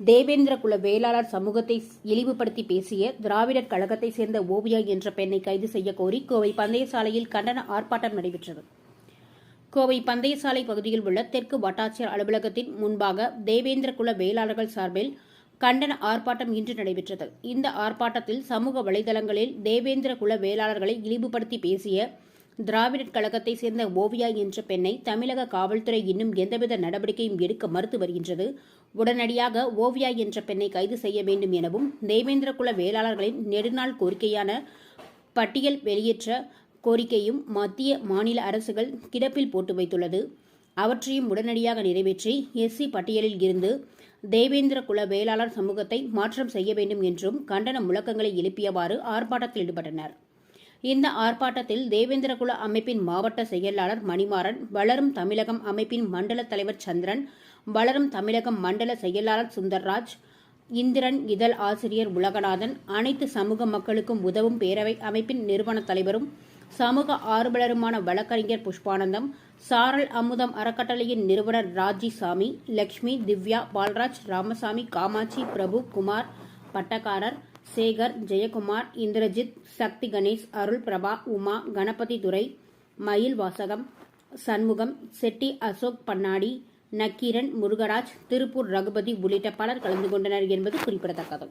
தேவேந்திர குல வேளாளர் சமூகத்தை இழிவுபடுத்தி பேசிய திராவிடர் கழகத்தை சேர்ந்த ஓவியா என்ற பெண்ணை கைது செய்ய கோரி கோவை பந்தயசாலையில் கண்டன ஆர்ப்பாட்டம் நடைபெற்றது. கோவை பந்தயசாலை பகுதியில் உள்ள தெற்கு வட்டாட்சியர் அலுவலகத்தின் முன்பாக தேவேந்திர குல வேளாளர்கள் சார்பில் கண்டன ஆர்ப்பாட்டம் இன்று நடைபெற்றது. இந்த ஆர்ப்பாட்டத்தில் சமூக வலைதளங்களில் தேவேந்திர குல வேளாளர்களை இழிவுபடுத்தி பேசிய திராவிடர் கழகத்தை சேர்ந்த ஓவியா என்ற பெண்ணை தமிழக காவல்துறை இன்னும் எந்தவித நடவடிக்கையும் எடுக்க மறுத்து வருகின்றது. உடனடியாக ஓவியா என்ற பெண்ணை கைது செய்ய வேண்டும் எனவும் தேவேந்திர குல வேளாளர்களின் நெடுநாள் கோரிக்கையான பட்டியல் வெளியேற்ற கோரிக்கையும் மத்திய மாநில அரசுகள் கிடப்பில் போட்டு வைத்துள்ளது. அவற்றையும் உடனடியாக நிறைவேற்றி எஸ்சி பட்டியலில் இருந்து தேவேந்திர குல வேளாளர் சமூகத்தை மாற்றம் செய்ய வேண்டும் என்றும் கண்டன முழக்கங்களை எழுப்பியவாறு ஆர்ப்பாட்டத்தில் ஈடுபட்டனர். இந்த ஆர்ப்பாட்டத்தில் தேவேந்திரகுல அமைப்பின் மாவட்ட செயலாளர் மணிமாறன் வளரும் தமிழகம் அமைப்பின் மண்டல தலைவர் சந்திரன் வளரும் தமிழகம் மண்டல செயலாளர் சுந்தர்ராஜ் இந்திரன் இதழ் ஆசிரியர் உலகநாதன் அனைத்து சமூக மக்களுக்கும் உதவும் பேரவை அமைப்பின் நிறுவன தலைவரும் சமூக ஆர்வலருமான வழக்கறிஞர் புஷ்பானந்தம் சாரல் அமுதம் அறக்கட்டளையின் நிறுவனர் ராஜி சாமி லக்ஷ்மி திவ்யா பால்ராஜ் ராமசாமி காமாட்சி பிரபு குமார் பட்டக்காரர் சேகர் ஜெயக்குமார் இந்திரஜித் சக்தி கணேஷ் அருள் பிரபா உமா கணபதி துரை மயில் வாசகம் சண்முகம் செட்டி அசோக் பன்னாடி நக்கீரன் முருகராஜ் திருப்பூர் ரகுபதி உள்ளிட்ட பலர் கலந்து கொண்டனர் என்பது குறிப்பிடத்தக்கது.